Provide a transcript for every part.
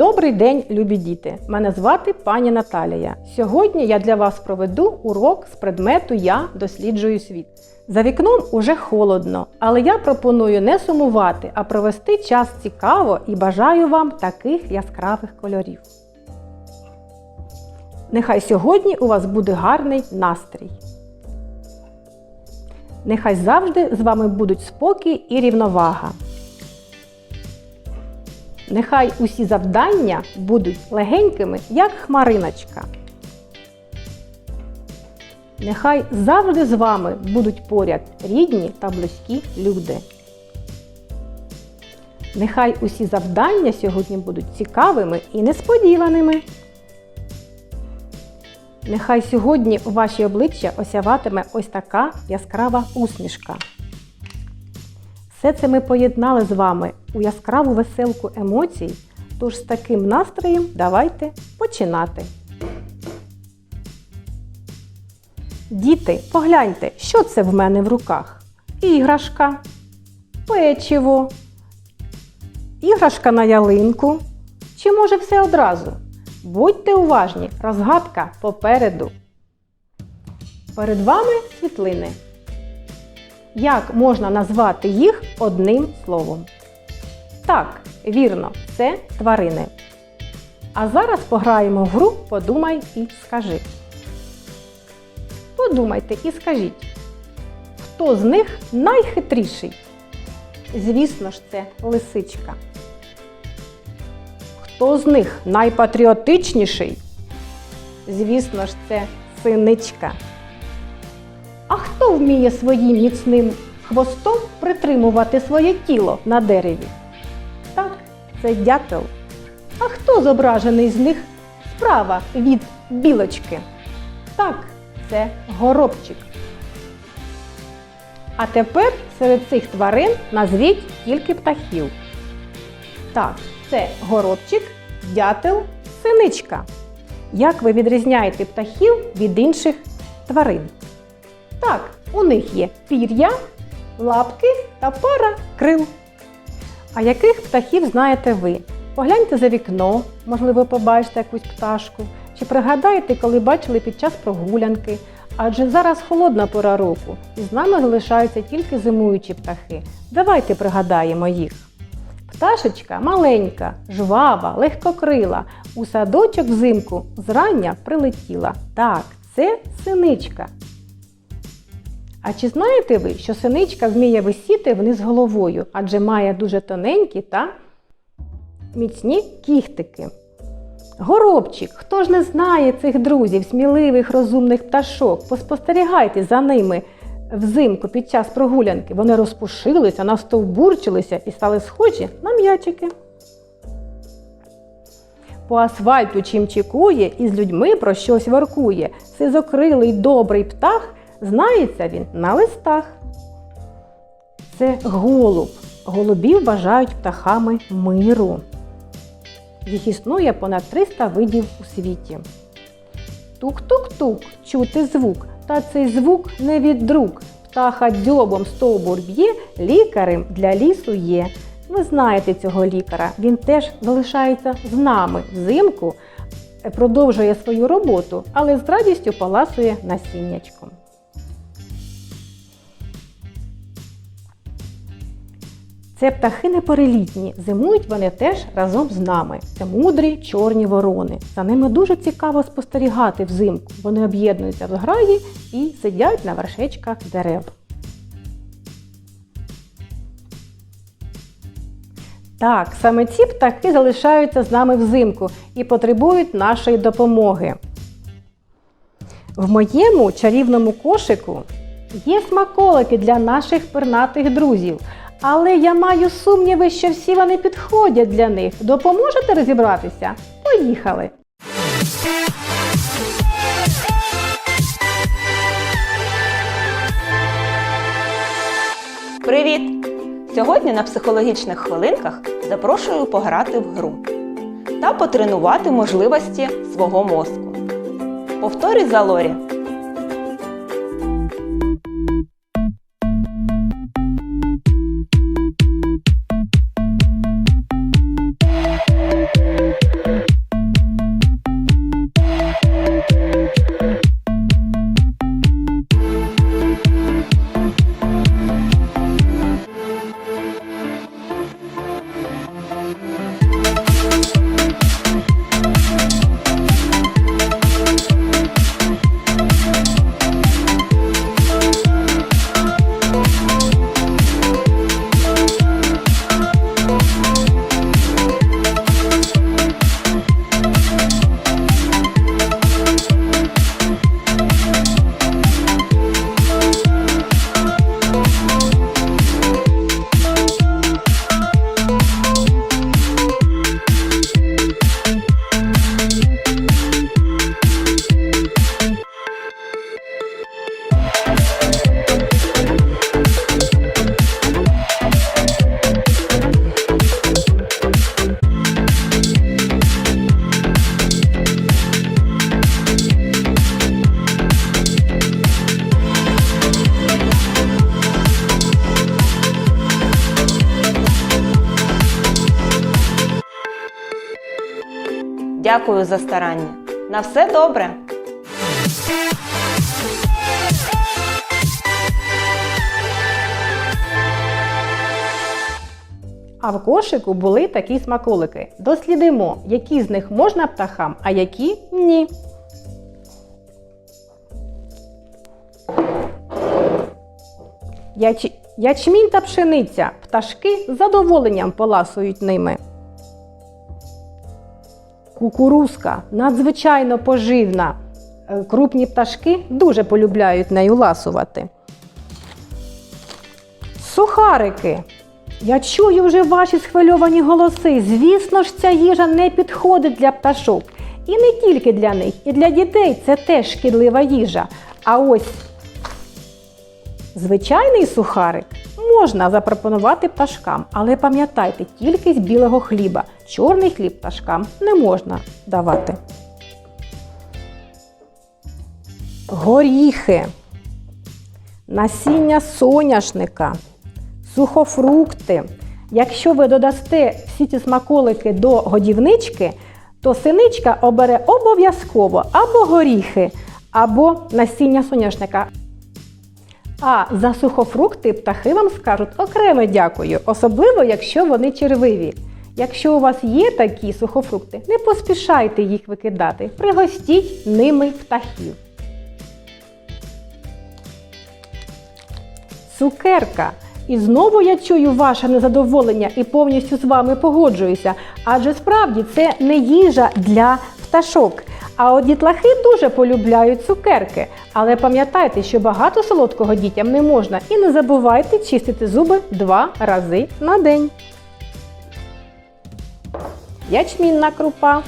Добрий день, любі діти! Мене звати пані Наталія. Сьогодні я для вас проведу урок з предмету Я досліджую світ. За вікном уже холодно, але я пропоную не сумувати, а провести час цікаво і бажаю вам таких яскравих кольорів. Нехай сьогодні у вас буде гарний настрій. Нехай завжди з вами будуть спокій і рівновага. Нехай усі завдання будуть легенькими, як хмариночка. Нехай завжди з вами будуть поряд рідні та близькі люди. Нехай усі завдання сьогодні будуть цікавими і несподіваними. Нехай сьогодні у ваші обличчя осяватиме ось така яскрава усмішка. Все це ми поєднали з вами у яскраву веселку емоцій, тож з таким настроєм давайте починати. Діти, погляньте, що це в мене в руках? Іграшка, печиво, іграшка на ялинку. Чи може все одразу? Будьте уважні, розгадка попереду. Перед вами світлини. Як можна назвати їх одним словом? Так, вірно, це тварини. А зараз пограємо в гру Подумай і скажи. Подумайте і скажіть, хто з них найхитріший? Звісно ж, це лисичка. Хто з них найпатріотичніший? Звісно ж, це синичка. А хто вміє своїм міцним хвостом притримувати своє тіло на дереві? Так, це дятел. А хто зображений з них справа від білочки? Так, це горобчик. А тепер серед цих тварин назвіть тільки птахів. Так, це горобчик, дятел, синичка. Як ви відрізняєте птахів від інших тварин? Так, у них є пір'я, лапки та пара крил. А яких птахів знаєте ви? Погляньте за вікно, можливо, побачите якусь пташку. Чи пригадаєте, коли бачили під час прогулянки? Адже зараз холодна пора року, і з нами залишаються тільки зимуючі птахи. Давайте пригадаємо їх. Пташечка маленька, жвава, легкокрила. У садочок взимку зрання прилетіла. Так, це синичка. А чи знаєте ви, що синичка вміє висіти вниз головою, адже має дуже тоненькі та міцні кіхтики? Горобчик, хто ж не знає цих друзів, сміливих, розумних пташок? Поспостерігайте за ними взимку під час прогулянки. Вони розпушилися, настовбурчилися і стали схожі на м'ячики. По асфальту чим чекує і з людьми про щось воркує. Сизокрилий добрий птах, знається він на листах. Це голуб. Голубів вважають птахами миру. Їх існує понад 300 видів у світі. Тук-тук-тук чути звук, та цей звук не від рук. Птаха дзьобом стовбур б'є, лікарем для лісу є. Ви знаєте цього лікаря, він теж залишається з нами взимку, продовжує свою роботу, але з радістю паласує насіннячком. Це птахи неперелітні, зимують вони теж разом з нами. Це мудрі чорні ворони. За ними дуже цікаво спостерігати взимку. Вони об'єднуються в зграї і сидять на вершечках дерев. Так, саме ці птахи залишаються з нами взимку і потребують нашої допомоги. В моєму чарівному кошику є смаколики для наших пернатих друзів. Але я маю сумніви, що всі вони підходять для них. Допоможете розібратися? Поїхали! Привіт! Сьогодні на психологічних хвилинках запрошую пограти в гру та потренувати можливості свого мозку. Повторюй за Лорі. Дякую за старання. На все добре! А в кошику були такі смаколики. Дослідимо, які з них можна птахам, а які ні. Яч... Ячмінь та пшениця. Пташки з задоволенням поласують ними. Кукурузка надзвичайно поживна. Е, Крупні пташки дуже полюбляють нею ласувати. Сухарики. Я чую вже ваші схвильовані голоси. Звісно ж, ця їжа не підходить для пташок. І не тільки для них, і для дітей це теж шкідлива їжа. А ось звичайний сухарик можна запропонувати пташкам, але пам'ятайте, тільки з білого хліба. Чорний хліб пташкам не можна давати. Горіхи, насіння соняшника, сухофрукти. Якщо ви додасте всі ці смаколики до годівнички, то синичка обере обов'язково або горіхи, або насіння соняшника. А за сухофрукти птахи вам скажуть окреме дякую, особливо якщо вони червиві. Якщо у вас є такі сухофрукти, не поспішайте їх викидати, пригостіть ними птахів. Цукерка. І знову я чую ваше незадоволення і повністю з вами погоджуюся. Адже справді це не їжа для пташок. А от дітлахи дуже полюбляють цукерки. Але пам'ятайте, що багато солодкого дітям не можна. І не забувайте чистити зуби два рази на день. Ячмінна крупа.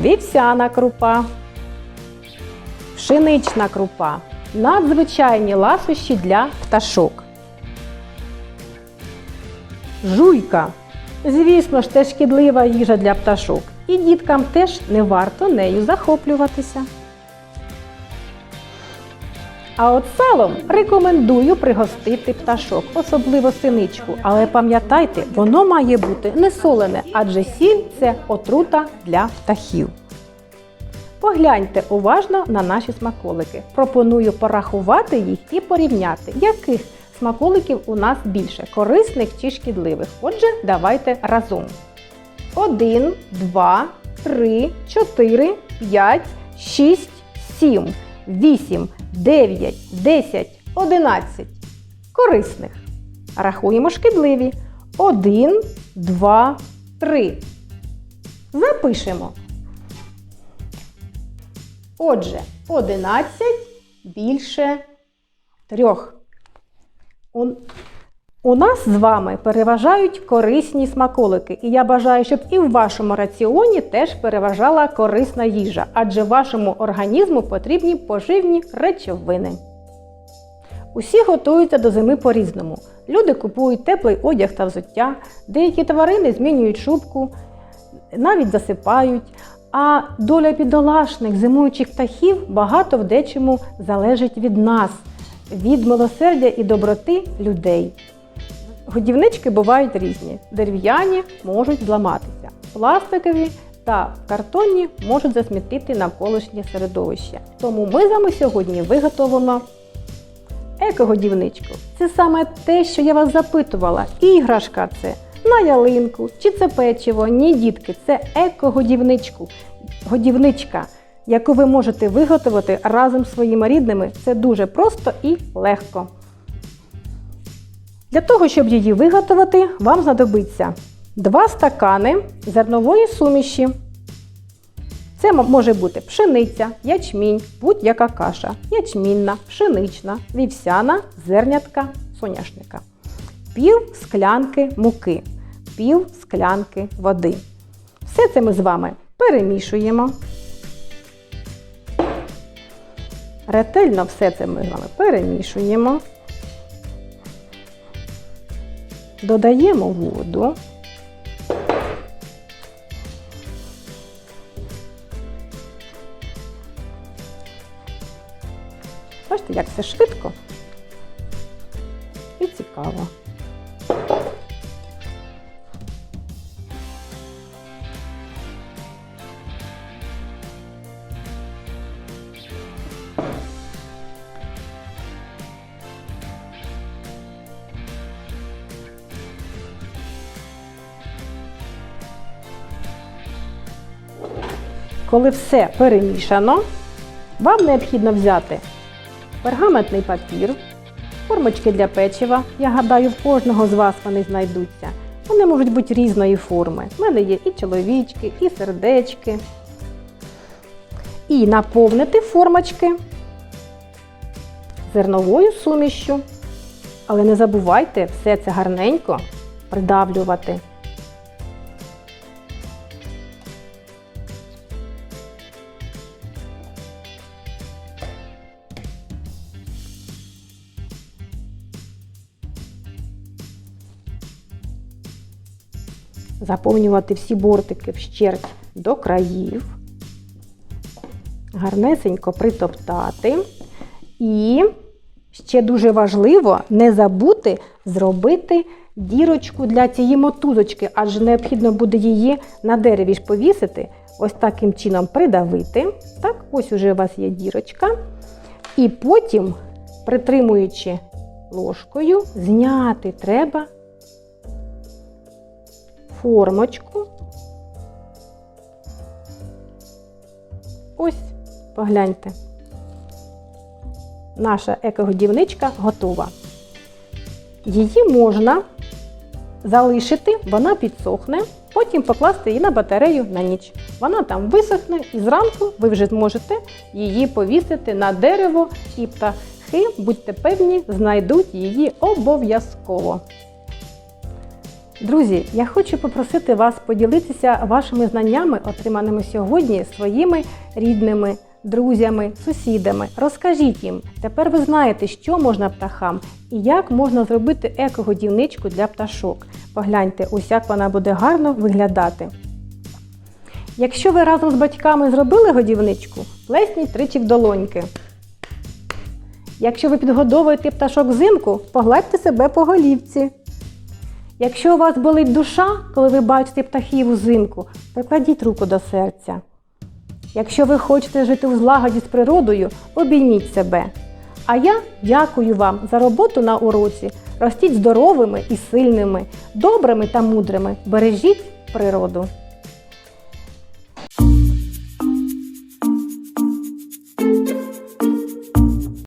Вівсяна крупа. Пшенична крупа. Надзвичайні ласощі для пташок. Жуйка. Звісно ж, це шкідлива їжа для пташок. І діткам теж не варто нею захоплюватися. А от салом рекомендую пригостити пташок, особливо синичку. Але пам'ятайте, воно має бути не солене, адже сіль це отрута для птахів. Погляньте уважно на наші смаколики. Пропоную порахувати їх і порівняти, яких смаколиків у нас більше корисних чи шкідливих. Отже, давайте разом. 1, 2, 3, 4, 5, 6, 7, 8, 9, 10, 11. Корисних. Рахуємо шкідливі. 1, 2, 3. Запишемо. Отже, 11 більше 3. У, нас з вами переважають корисні смаколики, і я бажаю, щоб і в вашому раціоні теж переважала корисна їжа, адже вашому організму потрібні поживні речовини. Усі готуються до зими по-різному. Люди купують теплий одяг та взуття, деякі тварини змінюють шубку, навіть засипають. А доля бідолашних зимуючих птахів багато в дечому залежить від нас, від милосердя і доброти людей. Годівнички бувають різні. Дерев'яні можуть зламатися, пластикові та картонні можуть засмітити навколишнє середовище. Тому ми з вами сьогодні виготовимо екогодівничку. Це саме те, що я вас запитувала. Іграшка це на ялинку, чи це печиво, ні, дітки, це еко-годівничку. Годівничка, яку ви можете виготовити разом з своїми рідними. Це дуже просто і легко. Для того, щоб її виготовити, вам знадобиться 2 стакани зернової суміші. Це може бути пшениця, ячмінь, будь-яка каша, ячмінна, пшенична, вівсяна, зернятка, соняшника. Пів склянки муки, пів склянки води. Все це ми з вами перемішуємо. Ретельно все це ми з вами перемішуємо. Додаємо воду. Бачите, як все швидко і цікаво. Коли все перемішано, вам необхідно взяти пергаментний папір, формочки для печива. Я гадаю, в кожного з вас вони знайдуться. Вони можуть бути різної форми. У мене є і чоловічки, і сердечки. І наповнити формочки зерновою сумішшю. Але не забувайте все це гарненько придавлювати. Заповнювати всі бортики вщерть до країв, гарнесенько притоптати. І ще дуже важливо не забути зробити дірочку для цієї мотузочки, адже необхідно буде її на дереві ж повісити. Ось таким чином придавити. Так, ось уже у вас є дірочка. І потім, притримуючи ложкою, зняти треба формочку. Ось, погляньте. Наша екогодівничка готова. Її можна залишити, вона підсохне, потім покласти її на батарею на ніч. Вона там висохне і зранку ви вже зможете її повісити на дерево і птахи, будьте певні, знайдуть її обов'язково. Друзі, я хочу попросити вас поділитися вашими знаннями, отриманими сьогодні своїми рідними, друзями, сусідами. Розкажіть їм, тепер ви знаєте, що можна птахам і як можна зробити екогодівничку для пташок. Погляньте, ось як вона буде гарно виглядати. Якщо ви разом з батьками зробили годівничку, плесніть тричі в долоньки. Якщо ви підгодовуєте пташок взимку, погладьте себе по голівці. Якщо у вас болить душа, коли ви бачите птахів узимку, прикладіть руку до серця. Якщо ви хочете жити у злагоді з природою, обійміть себе. А я дякую вам за роботу на уроці. Ростіть здоровими і сильними, добрими та мудрими. Бережіть природу.